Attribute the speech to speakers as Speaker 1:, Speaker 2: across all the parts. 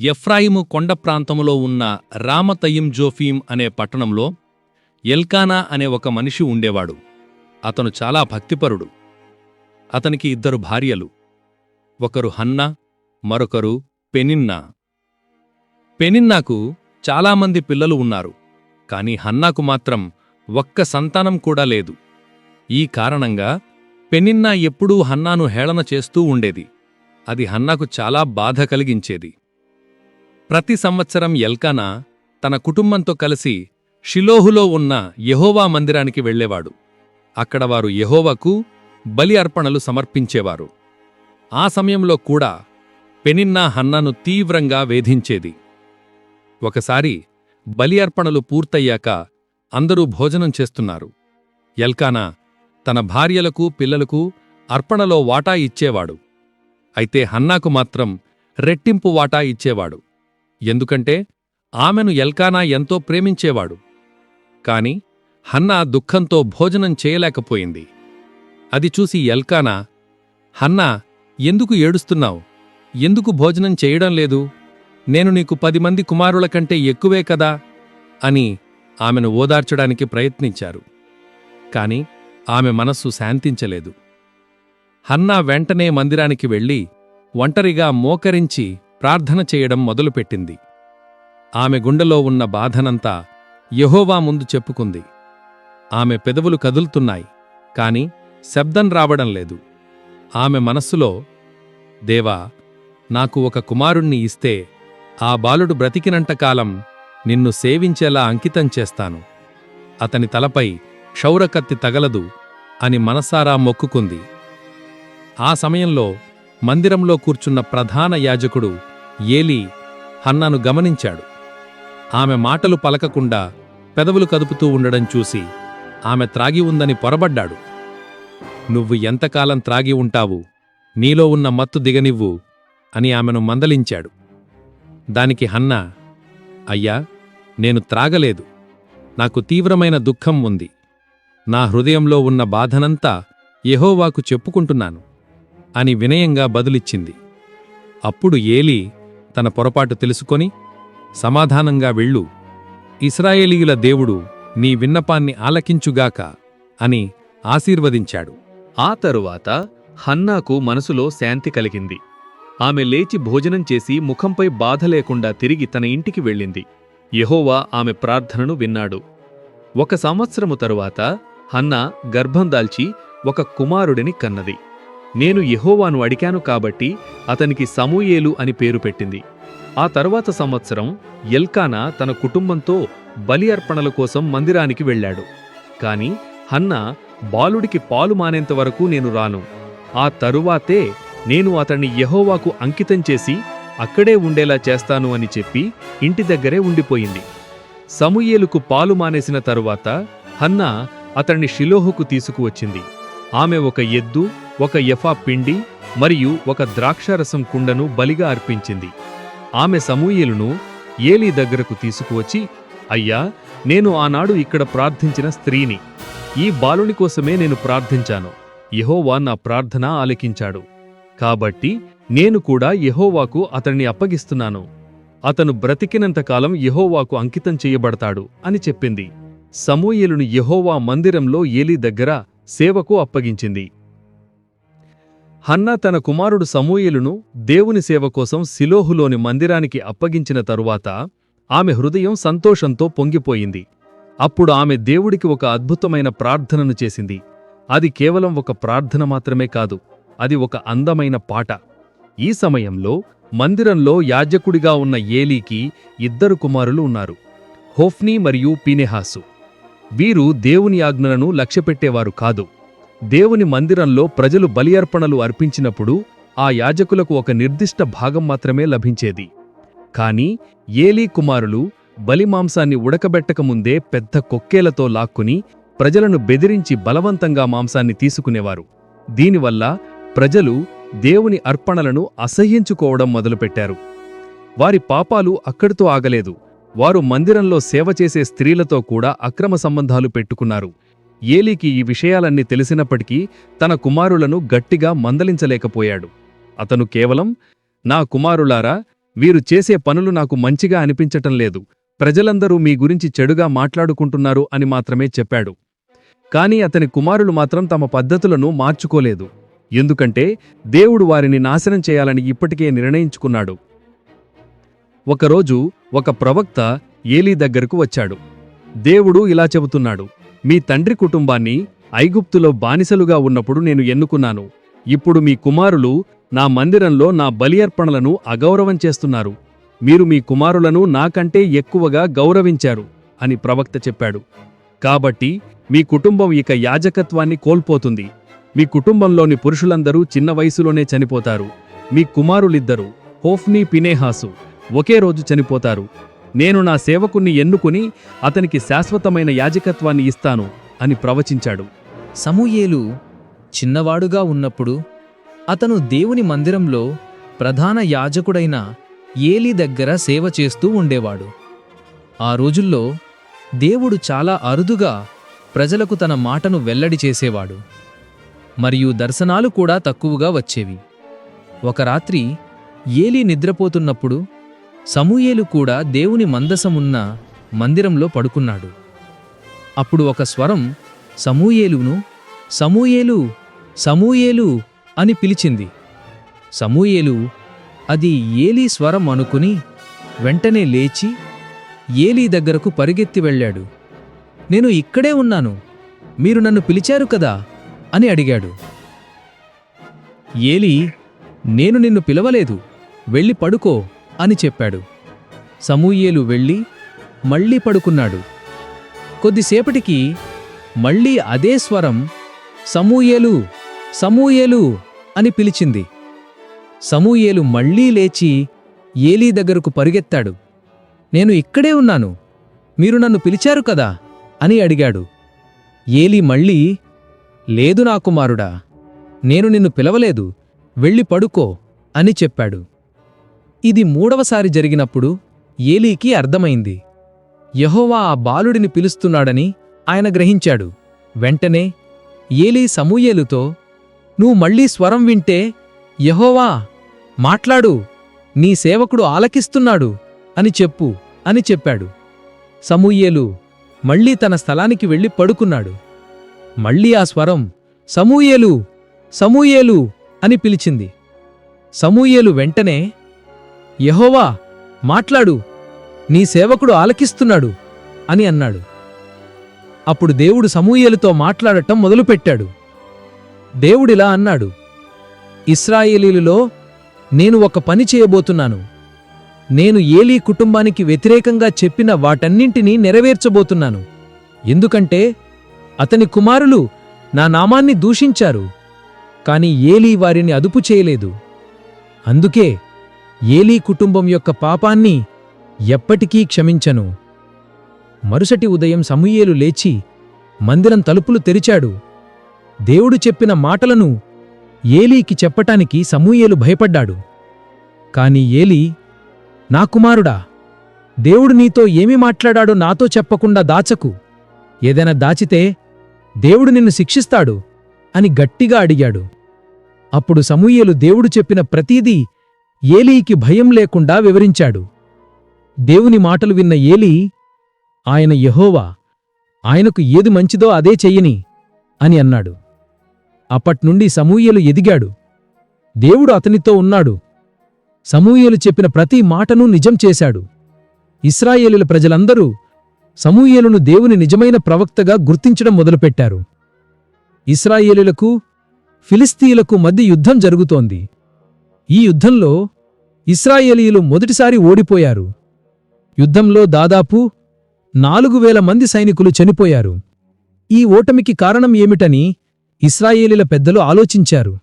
Speaker 1: ఎఫ్రాయిము కొండ ప్రాంతములో ఉన్న రామతయిం జోఫీం అనే పట్టణంలో ఎల్కానా అనే ఒక మనిషి ఉండేవాడు. అతను చాలా భక్తిపరుడు. అతనికి ఇద్దరు భార్యలు. ఒకరు హన్నా మరొకరు పెనిన్నా. పెనిన్నాకు చాలామంది పిల్లలు ఉన్నారు. కాని హన్నాకు మాత్రం ఒక్క సంతానం కూడా లేదు. ఈ కారణంగా పెనిన్నా ఎప్పుడూ హన్నాను హేళన చేస్తూ ఉండేది. అది హన్నాకు చాలా బాధ కలిగించేది. ప్రతి సంవత్సరం ఎల్కానా తన కుటుంబంతో కలిసి షిలోహులో ఉన్న యహోవా మందిరానికి వెళ్ళేవాడు. అక్కడ వారు యహోవాకు బలి అర్పణలు సమర్పించేవారు. ఆ సమయంలో కూడా పెనిన్నా హన్నాను తీవ్రంగా వేధించేది. ఒకసారి బలి అర్పణలు పూర్తయ్యాక అందరూ భోజనం చేస్తున్నారు. ఎల్కానా తన భార్యలకు పిల్లలకు అర్పణలో వాటా ఇచ్చేవాడు. అయితే హన్నాకు మాత్రం రెట్టింపు వాటా ఇచ్చేవాడు. ఎందుకంటే ఆమెను ఎల్కానా ఎంతో ప్రేమించేవాడు. కాని హన్నా దుఃఖంతో భోజనం చేయలేకపోయింది. అది చూసి ఎల్కానా హన్నా ఎందుకు ఏడుస్తున్నావు? ఎందుకు భోజనం చేయడం లేదు? నేను నీకు పది మంది కుమారుల కంటే ఎక్కువే కదా అని ఆమెను ఓదార్చడానికి ప్రయత్నించారు. కాని ఆమె మనస్సు శాంతించలేదు. హన్నా వెంటనే మందిరానికి వెళ్ళి ఒంటరిగా మోకరించి ప్రార్థన చేయడం మొదలుపెట్టింది. ఆమె గుండెలో ఉన్న బాధనంతా యహోవా ముందు చెప్పుకుంది. ఆమె పెదవులు కదులుతున్నాయి కాని శబ్దం రావడం లేదు. ఆమె మనస్సులో దేవా నాకు ఒక కుమారుణ్ణి ఇస్తే ఆ బాలుడు బ్రతికినంతకాలం నిన్ను సేవించేలా అంకితం చేస్తాను. అతని తలపై క్షౌరకత్తి తగలదు అని మనసారా మొక్కుకుంది. ఆ సమయంలో మందిరంలో కూర్చున్న ప్రధాన యాజకుడు ఏలీ హన్నాను గమనించాడు. ఆమె మాటలు పలకకుండా పెదవులు కదుపుతూ ఉండడం చూసి ఆమె త్రాగి ఉందని పొరబడ్డాడు. నువ్వు ఎంతకాలం త్రాగి ఉంటావు? నీలో ఉన్న మత్తు దిగనివ్వు అని ఆమెను మందలించాడు. దానికి హన్నా అయ్యా నేను త్రాగలేదు. నాకు తీవ్రమైన దుఃఖం ఉంది. నా హృదయంలో ఉన్న బాధనంతా యెహోవాకు చెప్పుకుంటున్నాను అని వినయంగా బదులిచ్చింది. అప్పుడు ఏలీ తన పొరపాటు తెలుసుకొని సమాధానంగా వెళ్ళు. ఇస్రాయేలీయుల దేవుడు నీ విన్నపాన్ని ఆలకించుగాక అని ఆశీర్వదించాడు.
Speaker 2: ఆ తరువాత హన్నాకు మనసులో శాంతి కలిగింది. ఆమె లేచి భోజనం చేసి ముఖంపై బాధ లేకుండా తిరిగి తన ఇంటికి వెళ్ళింది. యహోవా ఆమె ప్రార్థనను విన్నాడు. ఒక సంవత్సరము తరువాత హన్నా గర్భం దాల్చి ఒక కుమారుడిని కన్నది. నేను యహోవాను అడిగాను కాబట్టి అతనికి సమూయేలు అని పేరు పెట్టింది. ఆ తరువాత సంవత్సరం ఎల్కానా తన కుటుంబంతో బలి అర్పణల కోసం మందిరానికి వెళ్ళాడు. కాని హన్నా బాలుడికి పాలు మానేంత వరకు నేను రాను. ఆ తరువాతే నేను అతన్ని యహోవాకు అంకితం చేసి అక్కడే ఉండేలా చేస్తాను అని చెప్పి ఇంటి దగ్గరే ఉండిపోయింది. సమూయేలుకు పాలు మానేసిన తరువాత హన్నా అతన్ని షిలోహుకు తీసుకువచ్చింది. ఆమె ఒక ఎద్దు ఒక ఎఫా పిండి మరియు ఒక ద్రాక్షారసం కుండను బలిగా అర్పించింది. ఆమె సమూయేలును ఏలీ దగ్గరకు తీసుకువచ్చి అయ్యా నేను ఆనాడు ఇక్కడ ప్రార్థించిన స్త్రీని. ఈ బాలుని కోసమే నేను ప్రార్థించాను. యహోవా నా ప్రార్థన ఆలకించాడు. కాబట్టి నేను కూడా యహోవాకు అతన్ని అప్పగిస్తున్నాను. అతను బ్రతికినంతకాలం యహోవాకు అంకితం చేయబడతాడు అని చెప్పింది. సమూయేలును యహోవా మందిరంలో ఏలీ దగ్గర సేవకు అప్పగించింది. హన్నా తన కుమారుడు సమూయేలును దేవుని సేవ కోసం సిలోహులోని మందిరానికి అప్పగించిన తరువాత ఆమె హృదయం సంతోషంతో పొంగిపోయింది. అప్పుడు ఆమె దేవుడికి ఒక అద్భుతమైన ప్రార్థనను చేసింది. అది కేవలం ఒక ప్రార్థన మాత్రమే కాదు అది ఒక అందమైన పాట. ఈ సమయంలో మందిరంలో యాజకుడిగా ఉన్న ఏలీకి ఇద్దరు కుమారులు ఉన్నారు హోఫ్నీ మరియు పీనెహాసు. వీరు దేవుని ఆజ్ఞలను లక్ష్యపెట్టేవారు కాదు. దేవుని మందిరంలో ప్రజలు బలి అర్పణలు అర్పించినప్పుడు ఆ యాజకులకు ఒక నిర్దిష్ట భాగం మాత్రమే లభించేది. కాని ఏలీ కుమారులు బలిమాంసాన్ని ఉడకబెట్టకముందే పెద్ద కొక్కేలతో లాక్కుని ప్రజలను బెదిరించి బలవంతంగా మాంసాన్ని తీసుకునేవారు. దీనివల్ల ప్రజలు దేవుని అర్పణలను అసహ్యించుకోవడం మొదలుపెట్టారు. వారి పాపాలు అక్కడితో ఆగలేదు. వారు మందిరంలో సేవ చేసే స్త్రీలతో కూడా అక్రమ సంబంధాలు పెట్టుకున్నారు. ఏలీకి ఈ విషయాలన్నీ తెలిసినప్పటికీ తన కుమారులను గట్టిగా మందలించలేకపోయాడు. అతను కేవలం నా కుమారులారా వీరు చేసే పనులు నాకు మంచిగా అనిపించటం లేదు. ప్రజలందరూ మీ గురించి చెడుగా మాట్లాడుకుంటున్నారు అని మాత్రమే చెప్పాడు. కాని అతని కుమారులు మాత్రం తమ పద్ధతులను మార్చుకోలేదు. ఎందుకంటే దేవుడు వారిని నాశనం చేయాలని ఇప్పటికే నిర్ణయించుకున్నాడు. ఒకరోజు ఒక ప్రవక్త ఏలీ దగ్గరకు వచ్చాడు. దేవుడు ఇలా చెబుతున్నాడు మీ తండ్రి కుటుంబాన్ని ఐగుప్తులో బానిసలుగా ఉన్నప్పుడు నేను ఎన్నుకున్నాను. ఇప్పుడు మీ కుమారులు నా మందిరంలో నా బలి అర్పణలను అగౌరవం చేస్తున్నారు. మీరు మీ కుమారులను నాకంటే ఎక్కువగా గౌరవించారు అని ప్రవక్త చెప్పాడు. కాబట్టి మీ కుటుంబం ఇక యాజకత్వాన్ని కోల్పోతుంది. మీ కుటుంబంలోని పురుషులందరూ చిన్న వయసులోనే చనిపోతారు. మీ కుమారులిద్దరూ హోఫ్నీ పినేహాసు ఒకే రోజు చనిపోతారు. నేను నా సేవకుణ్ణి ఎన్నుకుని అతనికి శాశ్వతమైన యాజకత్వాన్ని ఇస్తాను అని ప్రవచించాడు.
Speaker 3: సమూయేలు చిన్నవాడుగా ఉన్నప్పుడు అతను దేవుని మందిరంలో ప్రధాన యాజకుడైన ఏలి దగ్గర సేవ చేస్తూ ఉండేవాడు. ఆ రోజుల్లో దేవుడు చాలా అరుదుగా ప్రజలకు తన మాటను వెల్లడి చేసేవాడు. మరియు దర్శనాలు కూడా తక్కువగా వచ్చేవి. ఒక రాత్రి ఏలి నిద్రపోతున్నప్పుడు సమూయేలు కూడా దేవుని మందసమున్న మందిరంలో పడుకున్నాడు. అప్పుడు ఒక స్వరం సమూయేలును సమూయేలు సమూయేలు అని పిలిచింది. సమూయేలు అది ఏలీ స్వరం అనుకుని వెంటనే లేచి ఏలీ దగ్గరకు పరిగెత్తి వెళ్ళాడు. నేను ఇక్కడే ఉన్నాను మీరు నన్ను పిలిచారు కదా అని అడిగాడు. ఏలీ నేను నిన్ను పిలవలేదు వెళ్ళి పడుకో అని చెప్పాడు. సమూయేలు వెళ్ళి మళ్ళీ పడుకున్నాడు. కొద్దిసేపటికి మళ్ళీ అదే స్వరం సమూయేలు సమూయేలు అని పిలిచింది. సమూయేలు మళ్ళీ లేచి ఏలీ దగ్గరకు పరిగెత్తాడు. నేను ఇక్కడే ఉన్నాను మీరు నన్ను పిలిచారు కదా అని అడిగాడు. ఏలీ మళ్ళీ లేదు నా కుమారుడా నేను నిన్ను పిలవలేదు వెళ్ళి పడుకో అని చెప్పాడు. ఇది మూడవసారి జరిగినప్పుడు ఏలీకి అర్థమైంది. యహోవా ఆ బాలుడిని పిలుస్తున్నాడని ఆయన గ్రహించాడు. వెంటనే ఏలీ సమూయేలుతో నువ్వు మళ్ళీ స్వరం వింటే యహోవా మాట్లాడు నీ సేవకుడు ఆలకిస్తున్నాడు అని చెప్పు అని చెప్పాడు. సమూయేలు మళ్ళీ తన స్థలానికి వెళ్ళి పడుకున్నాడు. మళ్ళీ ఆ స్వరం సమూయేలు సమూయేలు అని పిలిచింది. సమూయేలు వెంటనే యహోవా మాట్లాడు నీ సేవకుడు ఆలకిస్తున్నాడు అని అన్నాడు. అప్పుడు దేవుడు సమూయేలుతో మాట్లాడటం మొదలుపెట్టాడు. దేవుడిలా అన్నాడు ఇస్రాయేలీలులో నేను ఒక పని చేయబోతున్నాను. నేను ఏలీ కుటుంబానికి వ్యతిరేకంగా చెప్పిన వాటన్నింటినీ నెరవేర్చబోతున్నాను. ఎందుకంటే అతని కుమారులు నా నామాన్ని దూషించారు కాని ఏలీ వారిని అదుపు చేయలేదు. అందుకే ఏలీ కుటుంబం యొక్క పాపాన్ని ఎప్పటికీ క్షమించను. మరుసటి ఉదయం సమూయేలు లేచి మందిరం తలుపులు తెరిచాడు. దేవుడు చెప్పిన మాటలను ఏలీకి చెప్పటానికి సమూయేలు భయపడ్డాడు. కాని ఏలీ నా కుమారుడా దేవుడు నీతో ఏమి మాట్లాడాడో నాతో చెప్పకుండా దాచకు. ఏదైనా దాచితే దేవుడు నిన్ను శిక్షిస్తాడు అని గట్టిగా అడిగాడు. అప్పుడు సమూయేలు దేవుడు చెప్పిన ప్రతీదీ ఏలీకి భయం లేకుండా వివరించాడు. దేవుని మాటలు విన్న ఏలీ ఆయన యహోవా ఆయనకు ఏది మంచిదో అదే చెయ్యని అని అన్నాడు. అప్పట్నుండి సమూయలు ఎదిగాడు. దేవుడు అతనితో ఉన్నాడు. సమూయలు చెప్పిన ప్రతి మాటను నిజం చేశాడు. ఇస్రాయేలుల ప్రజలందరూ సమూయేలును దేవుని నిజమైన ప్రవక్తగా గుర్తించడం మొదలుపెట్టారు. ఇస్రాయేలులకు ఫిలిస్తీయులకు మధ్య యుద్ధం జరుగుతోంది. ఈ యుద్ధంలో ఇస్రాయేలీలు మొదటిసారి ఓడిపోయారు. యుద్ధంలో దాదాపు నాలుగు వేల మంది సైనికులు చనిపోయారు. ఈ ఓటమికి కారణం ఏమిటని ఇస్రాయేలీల పెద్దలు ఆలోచించారు.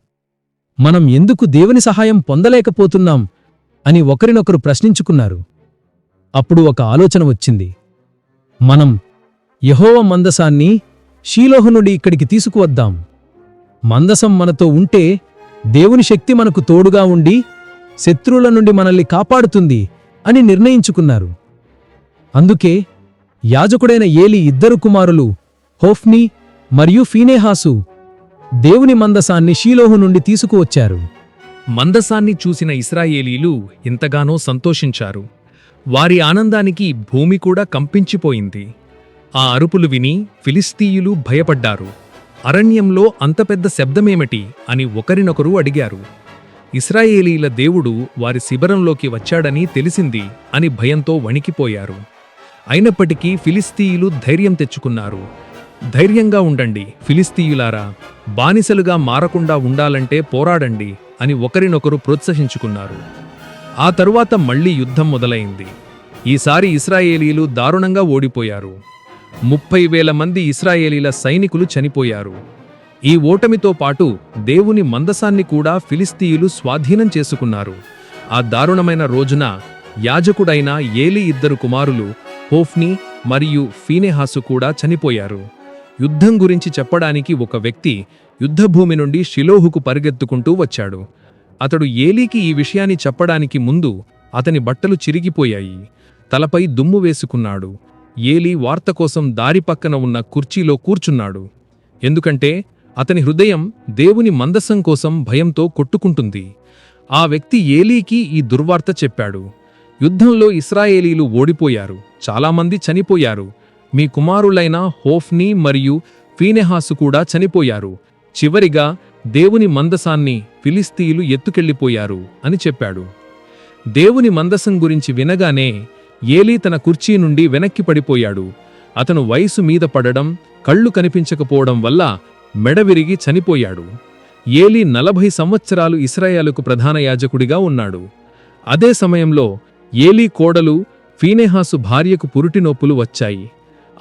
Speaker 3: మనం ఎందుకు దేవుని సహాయం పొందలేకపోతున్నాం అని ఒకరినొకరు ప్రశ్నించుకున్నారు. అప్పుడు ఒక ఆలోచన వచ్చింది. మనం యహోవ మందసాన్ని షీలోహు నుండి ఇక్కడికి తీసుకువద్దాం. మందసం మనతో ఉంటే దేవుని శక్తి మనకు తోడుగా ఉండి శత్రువుల నుండి మనల్ని కాపాడుతుంది అని నిర్ణయించుకున్నారు. అందుకే యాజకుడైన ఏలి ఇద్దరు కుమారులు హోఫ్నీ మరియు ఫీనేహాసు దేవుని మందసాన్ని షీలోహు నుండి తీసుకువచ్చారు. మందసాన్ని చూసిన ఇస్రాయేలీలు ఎంతగానో సంతోషించారు. వారి ఆనందానికి భూమి కూడా కంపించిపోయింది. ఆ అరుపులు విని ఫిలిస్తీయులు భయపడ్డారు. అరణ్యంలో అంత పెద్ద శబ్దమేమిటి అని ఒకరినొకరు అడిగారు. ఇస్రాయేలీల దేవుడు వారి శిబిరంలోకి వచ్చాడని తెలిసింది అని భయంతో వణికిపోయారు. అయినప్పటికీ ఫిలిస్తీయులు ధైర్యం తెచ్చుకున్నారు. ధైర్యంగా ఉండండి ఫిలిస్తీయులారా బానిసలుగా మారకుండా ఉండాలంటే పోరాడండి అని ఒకరినొకరు ప్రోత్సహించుకున్నారు. ఆ తరువాత మళ్ళీ యుద్ధం మొదలైంది. ఈసారి ఇస్రాయేలీలు దారుణంగా ఓడిపోయారు. ముప్పై వేల మంది ఇస్రాయేలీల సైనికులు చనిపోయారు. ఈ ఓటమితో పాటు దేవుని మందసాన్ని కూడా ఫిలిస్తీయులు స్వాధీనం చేసుకున్నారు. ఆ దారుణమైన రోజున యాజకుడైన ఏలి ఇద్దరు కుమారులు హోఫ్ని మరియు ఫీనెహాసు కూడా చనిపోయారు. యుద్ధం గురించి చెప్పడానికి ఒక వ్యక్తి యుద్ధభూమి నుండి షిలోహుకు పరిగెత్తుకుంటూ వచ్చాడు. అతడు ఏలీకి ఈ విషయాన్ని చెప్పడానికి ముందు అతని బట్టలు చిరిగిపోయాయి. తలపై దుమ్ము వేసుకున్నాడు. ఏలీ వార్త కోసం దారి పక్కన ఉన్న కుర్చీలో కూర్చున్నాడు. ఎందుకంటే అతని హృదయం దేవుని మందసం కోసం భయంతో కొట్టుకుంటుంది. ఆ వ్యక్తి ఏలీకి ఈ దుర్వార్త చెప్పాడు. యుద్ధంలో ఇస్రాయేలీలు ఓడిపోయారు. చాలామంది చనిపోయారు. మీ కుమారులైన హోఫ్ని మరియు ఫీనెహాసు కూడా చనిపోయారు. చివరిగా దేవుని మందసాన్ని ఫిలిస్తీయులు ఎత్తుకెళ్ళిపోయారు అని చెప్పాడు. దేవుని మందసం గురించి వినగానే ఏలీ తన కుర్చీ నుండి వెనక్కి పడిపోయాడు. అతను వయసు మీద పడడం కళ్ళు కనిపించకపోవడం వల్ల మెడ విరిగి చనిపోయాడు. ఏలీ నలభై సంవత్సరాలు ఇస్రాయేలుకు ప్రధాన యాజకుడిగా ఉన్నాడు. అదే సమయంలో ఏలీ కోడలు ఫీనెహాసు భార్యకు పురుటినొప్పులు వచ్చాయి.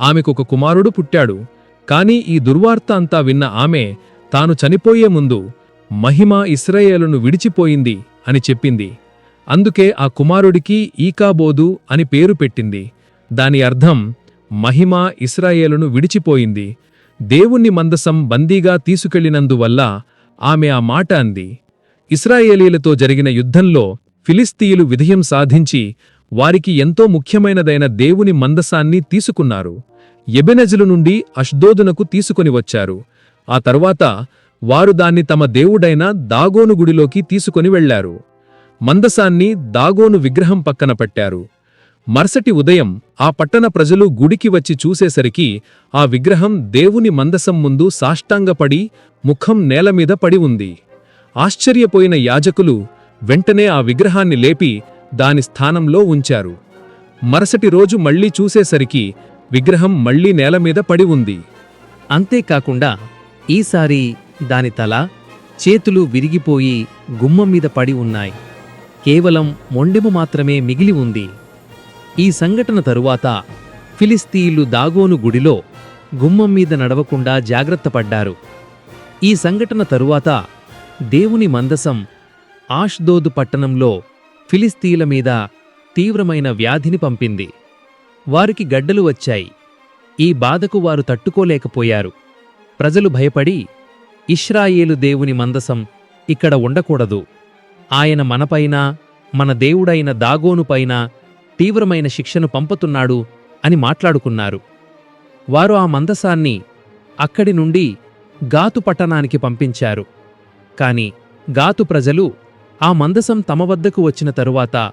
Speaker 3: ఆమెకొక కుమారుడు పుట్టాడు. కాని ఈ దుర్వార్త అంతా విన్న ఆమె తాను చనిపోయే ముందు మహిమ ఇస్రాయేలును విడిచిపోయింది అని చెప్పింది. అందుకే ఆ కుమారుడికి ఈకాబోదు అని పేరు పెట్టింది. దాని అర్థం మహిమ ఇస్రాయేలును విడిచిపోయింది. దేవుణ్ణి మందసం బందీగా తీసుకెళ్ళినందువల్ల ఆమె ఆ మాట అంది. ఇస్రాయేలీలతో జరిగిన యుద్ధంలో ఫిలిస్తీయులు విధయం సాధించి వారికి ఎంతో ముఖ్యమైనదైన దేవుని మందసాన్ని తీసుకున్నారు. ఎబెనజులు నుండి అష్దోదునకు తీసుకొని వచ్చారు. ఆ తరువాత వారు దాన్ని తమ దేవుడైన దాగోను గుడిలోకి తీసుకొని వెళ్ళారు మందసాన్ని దాగోను విగ్రహం పక్కన పెట్టారు. మరుసటి ఉదయం ఆ పట్టణ ప్రజలు గుడికి వచ్చి చూసేసరికి ఆ విగ్రహం దేవుని మందసం ముందు సాష్టాంగపడి ముఖం నేలమీద పడి ఉంది. ఆశ్చర్యపోయిన యాజకులు వెంటనే ఆ విగ్రహాన్ని లేపి దాని స్థానంలో ఉంచారు. మరుసటి రోజు మళ్ళీ చూసేసరికి విగ్రహం మళ్ళీ నేలమీద పడి ఉంది.
Speaker 4: అంతేకాకుండా ఈసారి దాని తల చేతులు విరిగిపోయి గుమ్మం మీద పడి ఉన్నాయి. కేవలం మొండెము మాత్రమే మిగిలి ఉంది. ఈ సంఘటన తరువాత ఫిలిస్తీయులు దాగోను గుడిలో గుమ్మం మీద నడవకుండా జాగ్రత్తపడ్డారు. ఈ సంఘటన తరువాత దేవుని మందసం ఆష్దోదు పట్టణంలో ఫిలిస్తీయుల మీద తీవ్రమైన వ్యాధిని పంపింది. వారికి గడ్డలు వచ్చాయి. ఈ బాధకు వారు తట్టుకోలేకపోయారు. ప్రజలు భయపడి ఇష్రాయేలు దేవుని మందసం ఇక్కడ ఉండకూడదు. ఆయన మనపైన మన దేవుడైన దాగోనుపైన తీవ్రమైన శిక్షను పంపుతున్నాడు అని మాట్లాడుకున్నారు. వారు ఆ మందసాన్ని అక్కడి నుండి గాతు పట్టణానికి పంపించారు. కాని గాతు ప్రజలు ఆ మందసం తమ వద్దకు వచ్చిన తరువాత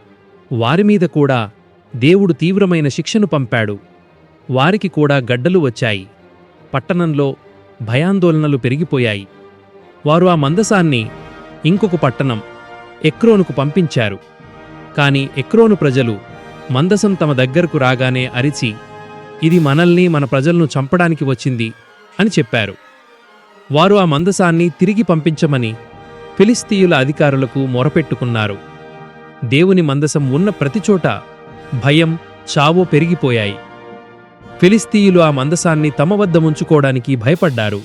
Speaker 4: వారిమీద కూడా దేవుడు తీవ్రమైన శిక్షను పంపాడు. వారికి కూడా గడ్డలు వచ్చాయి. పట్టణంలో భయాందోళనలు పెరిగిపోయాయి. వారు ఆ మందసాన్ని ఇంకొక పట్టణం ఎక్రోనుకు పంపించారు. కాని ఎక్రోను ప్రజలు మందసం తమ దగ్గరకు రాగానే అరిచి ఇది మనల్ని మన ప్రజలను చంపడానికి వచ్చింది అని చెప్పారు. వారు ఆ మందసాన్ని తిరిగి పంపించమని ఫిలిస్తీయుల అధికారులకు మొరపెట్టుకున్నారు. దేవుని మందసం ఉన్న ప్రతిచోట భయం చావో పెరిగిపోయాయి. ఫిలిస్తీయులు ఆ మందసాన్ని తమ వద్ద ఉంచుకోవడానికి భయపడ్డారు.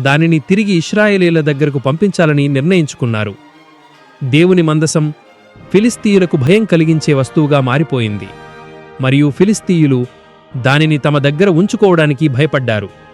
Speaker 4: దానిని తిరిగి ఇస్రాయేలీల దగ్గరకు పంపించాలని నిర్ణయించుకున్నారు. దేవుని మందసం ఫిలిస్తీయులకు భయం కలిగించే వస్తువుగా మారిపోయింది. మరియు ఫిలిస్తీయులు దానిని తమ దగ్గర ఉంచుకోవడానికి భయపడ్డారు.